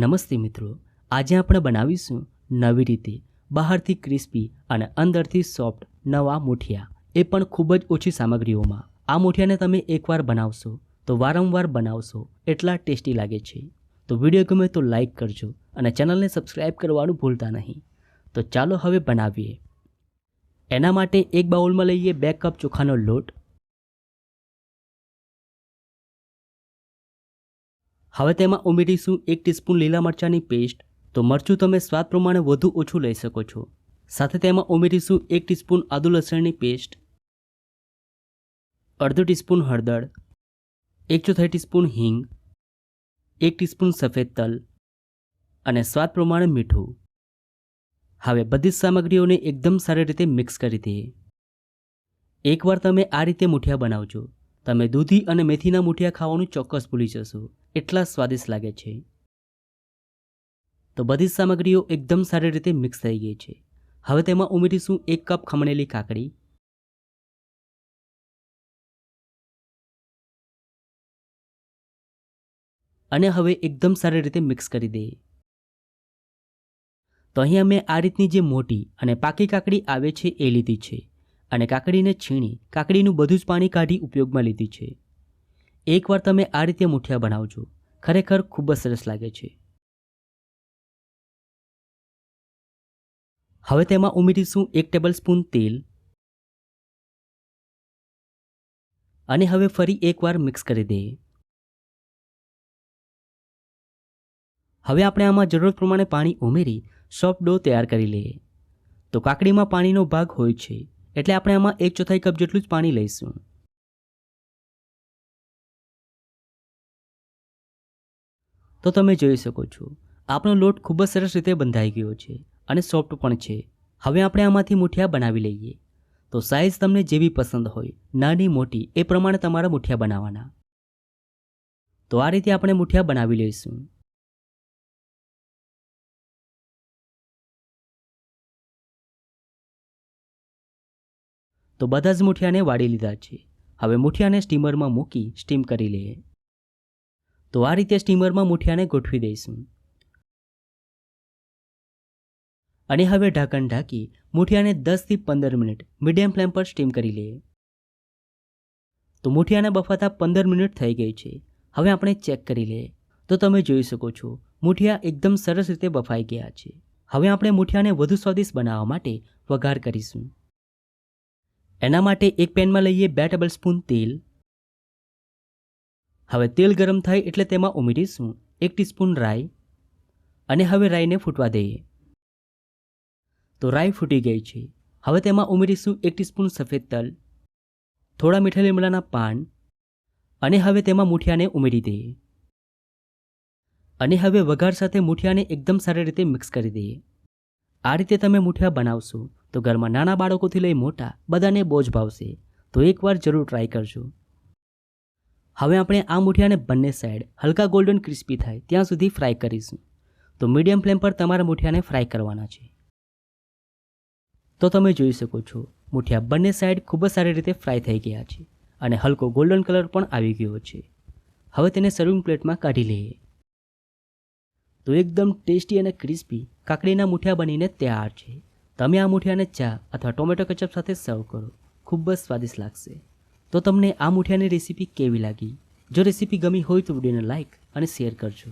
નમસ્તે મિત્રો, આજે આપણે બનાવીશું નવી રીતે બહારથી ક્રિસ્પી અને અંદરથી સોફ્ટ નવા મૂઠિયા. એ પણ ખૂબ જ ઓછી સામગ્રીઓમાં. આ મૂઠિયાને તમે એકવાર બનાવશો તો વારંવાર બનાવશો એટલા ટેસ્ટી લાગે છે. તો વીડિયો ગમે તો લાઈક કરજો અને ચેનલને સબસ્ક્રાઈબ કરવાનું ભૂલતા નહીં. તો ચાલો હવે બનાવીએ. એના માટે એક બાઉલમાં લઈએ બે કપ ચોખાનો લોટ હવે તેમાં ઉમેરીશું એક ટીસ્પૂન લીલા મરચાંની પેસ્ટ. તો મરચું તમે સ્વાદ પ્રમાણે વધુ ઓછું લઈ શકો છો. સાથે તેમાં ઉમેરીશું એક ટીસ્પૂન આદુ લસણની પેસ્ટ. અડધો ટીસ્પૂન હળદર. એક ચોથાઈ ટીસ્પૂન હિંગ. એક ટીસ્પૂન સફેદ તલ. અને સ્વાદ પ્રમાણે મીઠું. હવે બધી જ સામગ્રીઓને એકદમ સારી રીતે મિક્સ કરી દઈએ. એકવાર તમે આ રીતે મૂઠિયા બનાવજો. તમે દૂધી અને મેથીના મૂઠિયા ખાવાનું ચોક્કસ ભૂલી જશો. એટલા સ્વાદિષ્ટ લાગે છે. તો બધી સામગ્રીઓ એકદમ સારી રીતે મિક્સ થઈ ગઈ છે. હવે તેમાં ઉમેરીશું એક કપ ખમણેલી કાકડી. અને હવે એકદમ સારી રીતે મિક્સ કરી દઈએ. તો અહીંયા મેં આ રીતની જે મોટી અને પાકી કાકડી આવે છે એ લીધી છે. અને કાકડીને છીણી, કાકડીનું બધું જ પાણી કાઢી ઉપયોગમાં લીધી છે. એકવાર તમે આ રીતે મૂઠિયા બનાવજો. ખરેખર ખૂબ જ સરસ લાગે છે. હવે તેમાં ઉમેરીશું એક ટેબલ સ્પૂન તેલ. અને હવે ફરી એકવાર મિક્સ કરી દઈએ. હવે આપણે આમાં જરૂરત પ્રમાણે પાણી ઉમેરી સોફ્ટ ડો તૈયાર કરી લઈએ. તો કાકડીમાં પાણીનો ભાગ હોય છે. એટલે આપણે આમાં એક ચોથાઈ કપ જેટલું જ પાણી લઈશું. તો તમે જોઈ શકો છો, આપણો લોટ ખૂબ જ સરસ રીતે બંધાઈ ગયો છે અને સોફ્ટ પણ છે. હવે આપણે આમાંથી મૂઠિયા બનાવી લઈએ. તો સાઇઝ તમને જેવી પસંદ હોય, નાની, મોટી, એ પ્રમાણે તમારા મૂઠિયા બનાવવાના તો આ રીતે આપણે મૂઠિયા બનાવી લઈશું. તો બધા જ મૂઠિયાને વાળી લીધા છે. હવે મૂઠિયાને સ્ટીમરમાં મૂકી સ્ટીમ કરી લઈએ. તો આ રીતે સ્ટીમરમાં મૂઠિયાને ગોઠવી દઈશું. અને હવે ઢાંકણ ઢાંકી મૂઠિયાને દસથી પંદર મિનિટ મીડિયમ ફ્લેમ પર સ્ટીમ કરી લઈએ. તો મુઠિયાને બફાતા પંદર મિનિટ થઈ ગઈ છે. હવે આપણે ચેક કરી લઈએ. તો તમે જોઈ શકો છો, મૂઠિયા એકદમ સરસ રીતે બફાઈ ગયા છે. હવે આપણે મૂઠિયાને વધુ સ્વાદિષ્ટ બનાવવા માટે વઘાર કરીશું. એના માટે એક પેનમાં લઈએ બે ટેબલ સ્પૂન તેલ હવે તેલ ગરમ થાય એટલે તેમાં ઉમેરીશું એક ટીસ્પૂન રાઈ અને હવે રાઈને ફૂટવા દઈએ. તો રાઈ ફૂટી ગઈ છે. હવે તેમાં ઉમેરીશું એક ટીસ્પૂન સફેદ તલ, થોડા મીઠા લીમડાના પાન અને હવે તેમાં મૂઠિયાને ઉમેરી દઈએ. અને હવે વઘાર સાથે મૂઠિયાને એકદમ સારી રીતે મિક્સ કરી દઈએ. આ રીતે તમે મૂઠિયા બનાવશો તો ઘરમાં નાના બાળકોથી લઈ મોટા બધાને બોજ ભાવશે. તો એકવાર જરૂર ટ્રાય કરજો. હવે આપણે આ મૂઠિયાને બંને સાઈડ હલકા ગોલ્ડન ક્રિસ્પી થાય ત્યાં સુધી ફ્રાય કરીશું. તો મીડિયમ ફ્લેમ પર તમારા મૂઠિયાને ફ્રાય કરવાના છે. તો તમે જોઈ શકો છો, મૂઠિયા બંને સાઈડ ખૂબ જ સારી રીતે ફ્રાય થઈ ગયા છે અને હલકો ગોલ્ડન કલર પણ આવી ગયો છે. હવે તેને સર્વિંગ પ્લેટમાં કાઢી લઈએ. તો એકદમ ટેસ્ટી અને ક્રિસ્પી કાકડીના મૂઠિયા બનીને તૈયાર છે. તમે આ મૂઠિયાને ચા અથવા ટોમેટો કેચઅપ સાથે સર્વ કરો. ખૂબ જ સ્વાદિષ્ટ લાગશે. તો તમને આ મૂઠિયાની રેસીપી કેવી લાગી? જો રેસીપી ગમી હોય તો વિડીયોને લાઇક અને શેર કરજો.